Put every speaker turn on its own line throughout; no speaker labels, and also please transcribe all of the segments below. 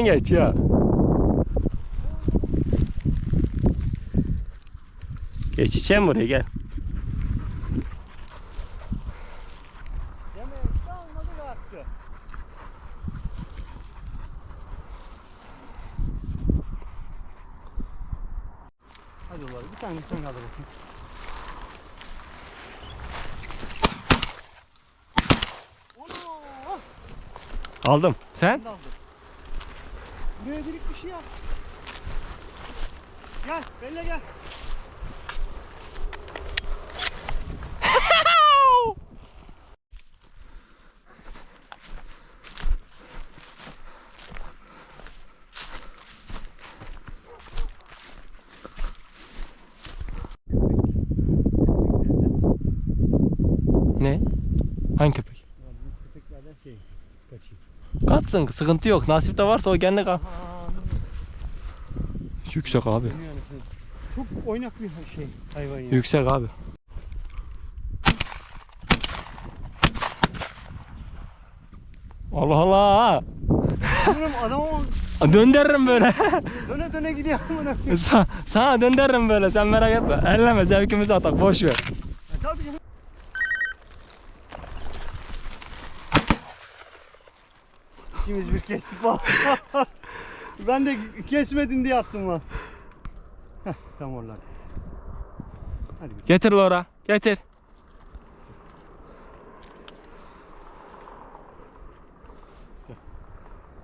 Yanından geç ya. Buraya gel.
Ki almadı kalktı. Hadi ulan bir tane sen kaldır bakayım. Ana!
Aldım. Sen?
Ben de aldım. Buraya delik bir şey yap. Gel, benimle gel.
Ne? Hangi köpek?
Köpeklerden şey, kaçayım.
Kaçsın sıkıntı yok. Nasip de varsa o kendi kal. Yüksek abi.
Çok oynak bir şey hayvan ya.
Yüksek abi. Allah Allah.
Bilmiyorum adamı
Döndürürüm böyle.
döne döne gidiyor amına.
Sa- sana döndürürüm böyle sen merak etme. Elleme zevkimizi atak boş ver.
Ya Tabii canım. İkimiz bir kestik bak. ben de kesmedin diye attım lan. Heh, tam oralar. Hadi bir
Getir Laura getir.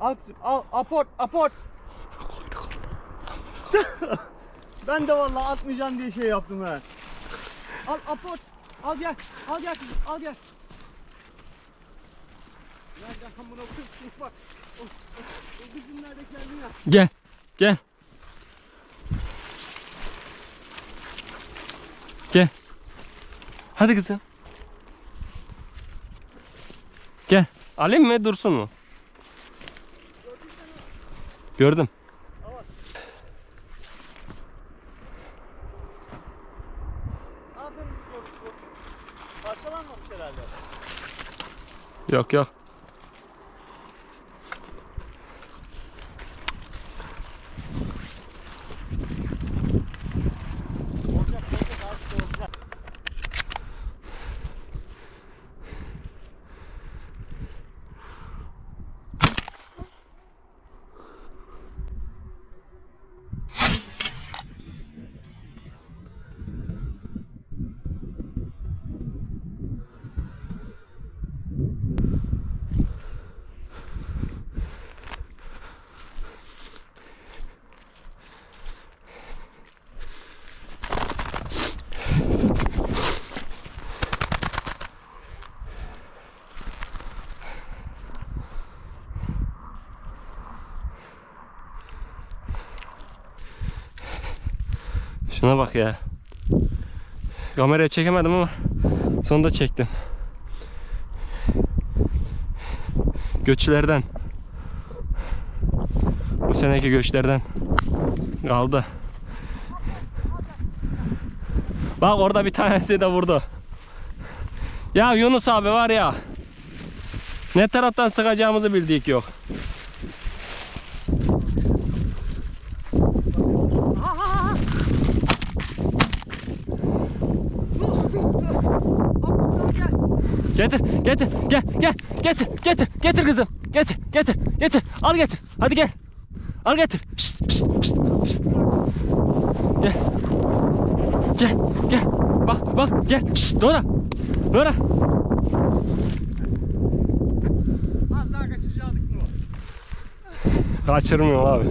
Al al aport aport. ben de vallahi atmayacağım diye şey yaptım ha. Al aport. Al gel. Al gel. Al gel. Amına koyayım bak. O, o, o kızın nerede kendin ya.
Gel gel. Gel. Hadi kızım. Gel. Alayım mı dursun mu? Gördüm.
Aferin. Parçalanmamış herhalde.
Yok yok. Şuna bak ya. Kameraya çekemedim ama sonunda çektim. Göçlerden. Bu seneki göçlerden kaldı. Bak orada bir tanesi de vurdu. Ya Yunus abi var ya. Ne taraftan sıkacağımızı bildik yok. Getir, getir, gel, gel, getir, getir, getir kızım. Getir, getir, getir. Al getir. Hadi gel. Al getir. Şşt, şşt, şşt, şşt. Gel. Gel, gel. Bak, bak, gel. Şşt, Dora. Dora.
Az daha kaçıracaktık mı?
Kaçırmıyorum abi.